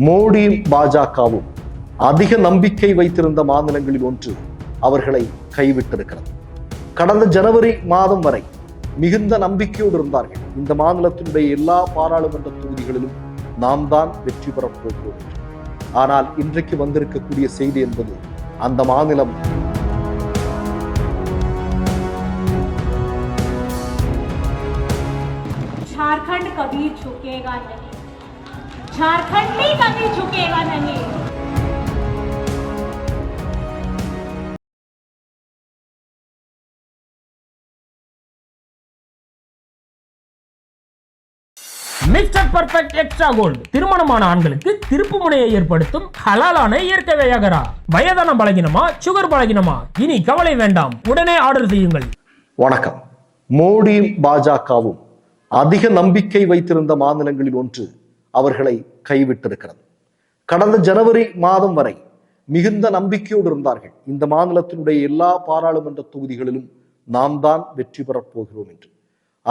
மோடியும் பாஜகவும் அதிக நம்பிக்கை வைத்திருந்த மாநிலங்களில் ஒன்று அவர்களை கைவிட்டிருக்கிறது கடந்த ஜனவரி மாதம் வரை மிகுந்த நம்பிக்கையோடு இருந்தார்கள் இந்த மாநிலத்தினுடைய எல்லா பாராளுமன்ற தொகுதிகளிலும் நாம் தான் வெற்றி பெறப் போகிறோம் என்று. ஆனால் இன்றைக்கு வந்திருக்கக்கூடிய செய்தி என்பது அந்த மாநிலம் झारखंड कभी झुकेगा नहीं ઝારખંડની કદી ઝૂકેવા નહીં மிஸ்டர் பர்ஃபெக்ட் எக்ஸ்ட்ரா கோல்டு திருமணமான ஆண்களுக்கு திருப்பு முனையை ஏற்படுத்தும் ஹலாலான இயற்கை வையகரா. வயதான பலகினமா சுகர் பலகினமா? இனி கவலை வேண்டாம். உடனே ஆர்டர் செய்யுங்கள். வணக்கம். மோடியும் பாஜகவும் அதிக நம்பிக்கை வைத்திருந்த மாநிலங்களில் ஒன்று அவர்களை கைவிட்டிருக்கிறது. கடந்த ஜனவரி மாதம் வரை மிகுந்த நம்பிக்கையோடு இருந்தார்கள். இந்த மாநிலத்தினுடைய எல்லா பாராளுமன்ற தொகுதிகளிலும் நாம் தான் வெற்றி பெறப் போகிறோம் என்று.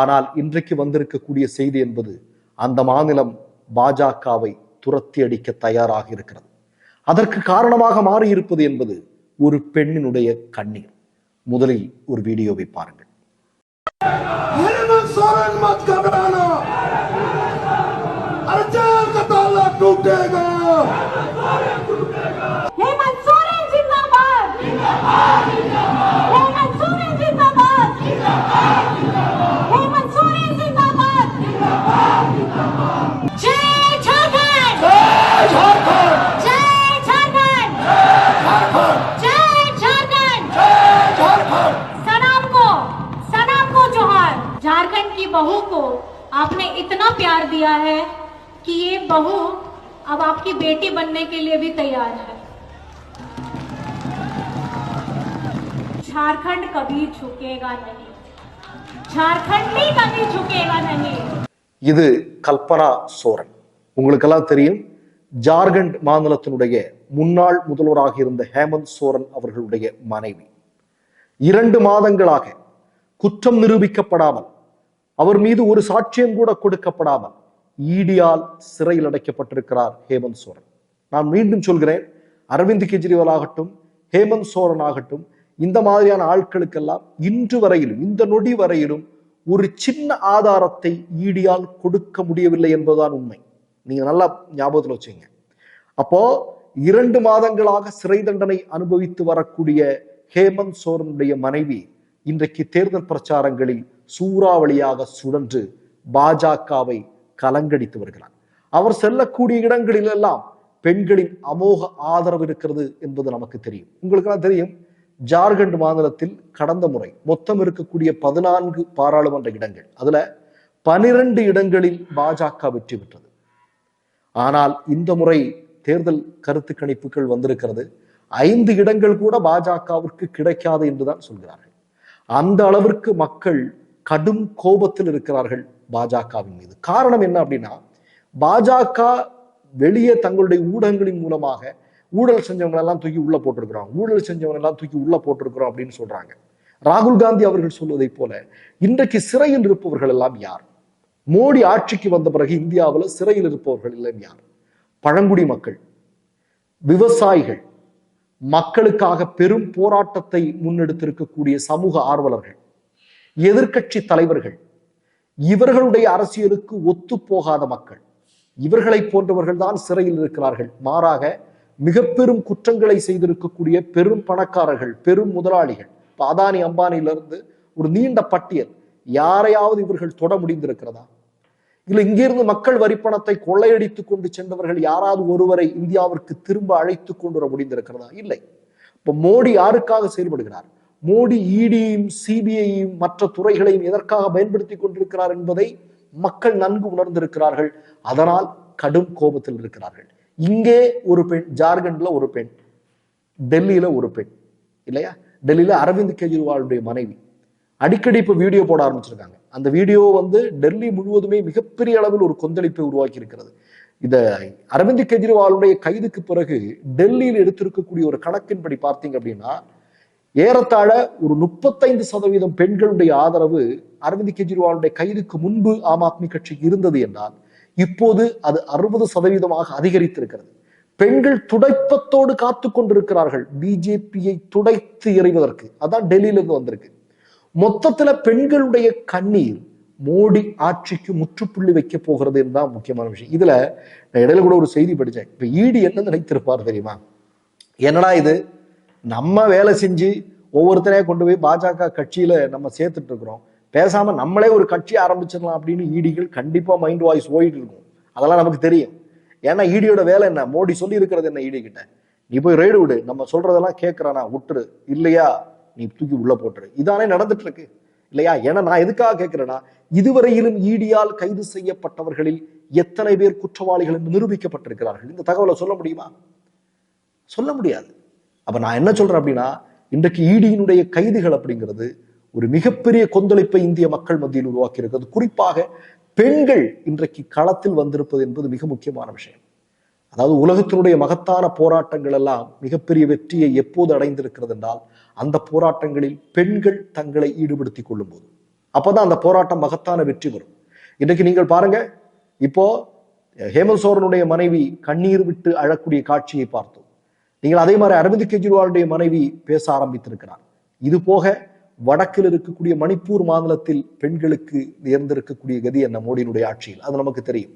ஆனால் இன்றைக்கு வந்திருக்கக்கூடிய செய்தி என்பது அந்த மாநிலம் பாஜகவை துரத்தி அடிக்க தயாராக இருக்கிறது. அதற்கு காரணமாக மாறியிருப்பது என்பது ஒரு பெண்ணினுடைய கண்ணீர். முதலில் ஒரு வீடியோவை பாருங்கள். टूटेगा हेमंत सोरेन जिंदाबाद हेमंत सोरेन जिंदाबाद हेमंत सोरेन जिंदाबाद जय झारखंड जय झारखंड जय झारखंड सलाम को सलाम को जोहार झारखंड की बहू को आपने इतना प्यार दिया है कि ये बहू अब आपकी बेटी बनने के लिए भी तैयार है झारखंड कभी झुकेगा नहीं झारखंड भी कभी झुकेगा नहीं இது கல்பனா சோரன் உங்களுக்கெல்லாம் தெரியும் ஜார்க்கண்ட் மாநிலத்தினுடைய முன்னாள் முதல்வராக இருந்த ஹேமந்த் சோரன் அவர்களுடைய மனைவி இரண்டு மாதங்களாக குற்றம் நிரூபிக்கப்படாமல் அவர் மீது ஒரு சாட்சியம் கூட கொடுக்கப்படாமல் ஈடியால் சிறையில் அடைக்கப்பட்டிருக்கிறார் ஹேமந்த் சோரன். நான் மீண்டும் சொல்கிறேன் அரவிந்த் கெஜ்ரிவால் ஆகட்டும் ஹேமந்த் சோரன் ஆகட்டும் இந்த மாதிரியான ஆட்களுக்கெல்லாம் இன்று வரையிலும் இந்த நொடி வரையிலும் ஒரு சின்ன ஆதாரத்தை ஈடியால் கொடுக்க முடியவில்லை என்பதுதான் உண்மை. நீங்க நல்லா ஞாபகத்தில் வச்சுங்க. அப்போ இரண்டு மாதங்களாக சிறை தண்டனை அனுபவித்து வரக்கூடிய ஹேமந்த் சோரனுடைய மனைவி இன்றைக்கு தேர்தல் பிரச்சாரங்களில் சூறாவளியாக சுழன்று பாஜகவை கலங்கடித்து வருகிறார். அவர் செல்லக்கூடிய இடங்களிலெல்லாம் பெண்களின் அமோக ஆதரவு இருக்கிறது என்பது நமக்கு தெரியும். உங்களுக்கெல்லாம் தெரியும் ஜார்க்கண்ட் மாநிலத்தில் கடந்த முறை மொத்தம் இருக்கக்கூடிய பதினான்கு பாராளுமன்ற இடங்கள் அதுல பனிரெண்டு இடங்களில் பாஜக வெற்றி பெற்றது. ஆனால் இந்த முறை தேர்தல் கருத்து கணிப்புகள் வந்திருக்கிறது. ஐந்து இடங்கள் கூட பாஜகவிற்கு கிடைக்காது என்றுதான் சொல்கிறார்கள். அந்த அளவிற்கு மக்கள் கடும் கோபத்தில் இருக்கிறார்கள் பாஜகவின் மீது. காரணம் என்ன அப்படின்னா பாஜக வெளியே தங்களுடைய ஊடகங்களின் மூலமாக ஊழல் செஞ்சவங்க எல்லாம் தூக்கி உள்ள போட்டிருக்கிறோம் ஊழல் செஞ்சவங்க எல்லாம் தூக்கி உள்ள போட்டிருக்கிறோம் அப்படின்னு சொல்றாங்க. ராகுல் காந்தி அவர்கள் சொல்வதை போல இன்றைக்கு சிறையில் இருப்பவர்கள் எல்லாம் யார்? மோடி ஆட்சிக்கு வந்த பிறகு இந்தியாவில் சிறையில் இருப்பவர்கள் எல்லாம் யார்? பழங்குடி மக்கள் விவசாயிகள் மக்களுக்காக பெரும் போராட்டத்தை முன்னெடுத்திருக்கக்கூடிய சமூக ஆர்வலர்கள். எதிர்க்கட்சி தலைவர்கள் இவர்களுடைய அரசியலுக்கு ஒத்து போகாத மக்கள் இவர்களை போன்றவர்கள் தான் சிறையில் இருக்கிறார்கள். மாறாக மிக பெரும் குற்றங்களை செய்திருக்கக்கூடிய பெரும் பணக்காரர்கள் பெரும் முதலாளிகள் அதானி அம்பானியிலிருந்து ஒரு நீண்ட பட்டியல் யாரையாவது இவர்கள் தொட முடிந்திருக்கிறதா? இல்ல இங்கிருந்து மக்கள் வரிப்பணத்தை கொள்ளையடித்து கொண்டு சென்றவர்கள் யாராவது ஒருவரை இந்தியாவிற்கு திரும்ப அழைத்து கொண்டு வர முடிந்திருக்கிறதா? இல்லை. இப்ப மோடி யாருக்காக செயல்படுகிறார்? மோடி இடியையும் சிபிஐயும் மற்ற துறைகளையும் எதற்காக பயன்படுத்தி கொண்டிருக்கிறார் என்பதை மக்கள் நன்கு உணர்ந்திருக்கிறார்கள். அதனால் கடும் கோபத்தில் இருக்கிறார்கள். இங்கே ஒரு பெண் ஜார்க்கண்ட்ல ஒரு பெண் டெல்லியில ஒரு பெண் இல்லையா? டெல்லியில அரவிந்த் கெஜ்ரிவாலுடைய மனைவி. அடிக்கடி இப்ப வீடியோ போட ஆரம்பிச்சிருக்காங்க. அந்த வீடியோ வந்து டெல்லி முழுவதுமே மிகப்பெரிய அளவில் ஒரு கொந்தளிப்பை உருவாக்கி இருக்கிறது இந்த அரவிந்த் கெஜ்ரிவாலுடைய கைதுக்கு பிறகு டெல்லியில் எடுத்திருக்கக்கூடிய ஒரு கணக்கின்படி பார்த்தீங்க அப்படின்னா ஏறத்தாழ ஒரு முப்பத்தைந்து சதவீதம் பெண்களுடைய ஆதரவு அரவிந்த் கெஜ்ரிவாலுடைய கைதுக்கு முன்பு ஆம் ஆத்மி கட்சி இருந்தது என்றால் இப்போது அது அறுபது சதவீதமாக அதிகரித்திருக்கிறது. பெண்கள் துடைப்பத்தோடு காத்து கொண்டிருக்கிறார்கள். பிஜேபியை துடைத்து எறிவதற்கு. அதான் டெல்லியில இருந்து வந்திருக்கு. மொத்தத்துல பெண்களுடைய கண்ணீர் மோடி ஆட்சிக்கு முற்றுப்புள்ளி வைக்க போகிறது தான் முக்கியமான விஷயம். இதுல நான் இடையில கூட ஒரு செய்தி படித்தேன் இப்ப ஈடி என்ன நினைத்திருப்பார் தெரியுமா? என்னடா இது? நம்ம வேலை செஞ்சு ஒவ்வொருத்தரையும் கொண்டு போய் பாஜக கட்சியில நம்ம சேர்த்துட்டு இருக்கிறோம். பேசாம நம்மளே ஒரு கட்சி ஆரம்பிச்சிடலாம் அப்படின்னு ஈடிகள் கண்டிப்பா மைண்ட் வாய்ஸ் ஓடிட்டு இருக்கும். அதெல்லாம் நமக்கு தெரியும். ஏன்னா ஈடியோட வேலை என்ன? மோடி சொல்லி இருக்கிறது என்ன ஈடி கிட்ட? நீ போய் ரைடு விடு. நம்ம சொல்றதெல்லாம் கேட்கறானா விட்டுரு. இல்லையா? நீ தூக்கி உள்ள போட்டுரு. இதானே நடந்துட்டு இருக்கு. இல்லையா? ஏன்னா நான் எதுக்காக கேட்கிறேன்னா இதுவரையிலும் ஈடியால் கைது செய்யப்பட்டவர்களில் எத்தனை பேர் குற்றவாளிகள் என்று நிரூபிக்கப்பட்டிருக்கிறார்கள்? இந்த தகவலை சொல்ல முடியுமா? சொல்ல முடியாது. அப்போ நான் என்ன சொல்றேன் அப்படின்னா இன்றைக்கு ஈடியினுடைய கைதுகள் அப்படிங்கிறது ஒரு மிகப்பெரிய கொந்தளிப்பை இந்திய மக்கள் மத்தியில் உருவாக்கி இருக்கிறது குறிப்பாக பெண்கள் இன்றைக்கு களத்தில் வந்திருப்பது என்பது மிக முக்கியமான விஷயம். அதாவது உலகத்தினுடைய மகத்தான போராட்டங்கள் எல்லாம் மிகப்பெரிய வெற்றியை எப்போது அடைந்திருக்கிறது என்றால் அந்த போராட்டங்களில் பெண்கள் தங்களை ஈடுபடுத்திக் கொள்ளும் போது அப்பதான் அந்த போராட்டம் மகத்தான வெற்றி பெறும் இன்றைக்கு நீங்கள் பாருங்க இப்போ ஹேமந்த் சோரனுடைய மனைவி கண்ணீர் விட்டு அழக்கூடிய காட்சியை பார்த்தோம். நீங்கள் அதே மாதிரி அரவிந்த் கெஜ்ரிவாலுடைய மனைவி பேச ஆரம்பித்திருக்கிறார். இது போக வடக்கில் இருக்கக்கூடிய மணிப்பூர் மாநிலத்தில் பெண்களுக்கு நேர்ந்திருக்கக்கூடிய கதி என்ன? மோடியினுடைய ஆட்சியில். அது நமக்கு தெரியும்.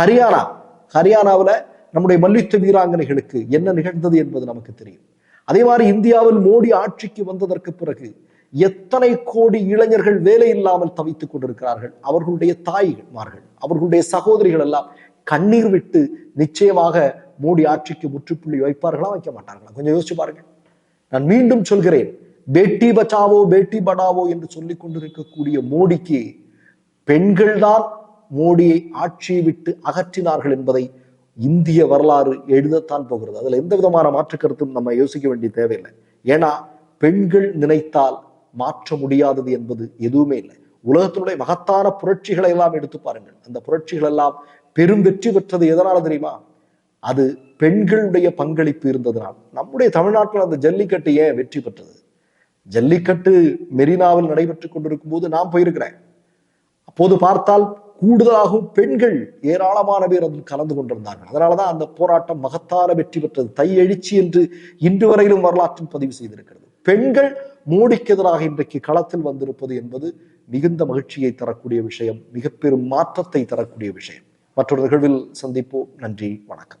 ஹரியானா. ஹரியானாவில் நம்முடைய மல்யுத்த வீராங்கனைகளுக்கு என்ன நிகழ்ந்தது என்பது நமக்கு தெரியும். அதே மாதிரி இந்தியாவில் மோடி ஆட்சிக்கு வந்ததற்கு பிறகு எத்தனை கோடி இளைஞர்கள் வேலை இல்லாமல் தவித்துக் கொண்டிருக்கிறார்கள்? அவர்களுடைய தாய்மார்கள் அவர்களுடைய சகோதரிகள் எல்லாம் கண்ணீர் விட்டு நிச்சயமாக மோடி ஆட்சிக்கு முற்றுப்புள்ளி வைப்பார்களா? வைக்க மாட்டார்களா? கொஞ்சம் யோசிச்சு பாருங்க. நான் மீண்டும் சொல்கிறேன் பேட்டி பச்சாவோ பேட்டி படாவோ என்று சொல்லிக் கொண்டிருக்கக்கூடிய மோடிக்கு பெண்கள்தான் மோடியை ஆட்சியை விட்டு அகற்றினார்கள் என்பதை இந்திய வரலாறு எழுதத்தான் போகிறது. அதுல எந்த விதமான மாற்று கருத்தும் நம்ம யோசிக்க வேண்டிய தேவையில்லை. ஏன்னா பெண்கள் நினைத்தால் மாற்ற முடியாதது என்பது எதுவுமே இல்லை. உலகத்தினுடைய மகத்தான புரட்சிகளை எல்லாம் எடுத்து பாருங்கள். அந்த புரட்சிகள் எல்லாம் பெரும் வெற்றி பெற்றது எதனால தெரியுமா? அது பெண்களுடைய பங்களிப்பு இருந்ததனால். நம்முடைய தமிழ்நாட்டில் அந்த ஜல்லிக்கட்டு ஏன் வெற்றி பெற்றது? ஜல்லிக்கட்டு மெரினாவில் நடைபெற்றுக் கொண்டிருக்கும் போது நான் போயிருக்கிறேன். அப்போது பார்த்தால் கூடுதலாகவும் பெண்கள் ஏராளமான பேர் அதில் கலந்து கொண்டிருந்தார்கள். அதனாலதான் அந்த போராட்டம் மகத்தான வெற்றி பெற்றது. தை எழுச்சி என்று இன்று வரையிலும் வரலாற்றில் பதிவு செய்திருக்கிறது. பெண்கள் மோடிக்கு எதிராக இன்றைக்கு களத்தில் வந்திருப்பது என்பது மிகுந்த மகிழ்ச்சியை தரக்கூடிய விஷயம் மிக பெரும் மாற்றத்தை தரக்கூடிய விஷயம். மற்றொரு நிகழ்வில் சந்திப்போம். நன்றி வணக்கம்.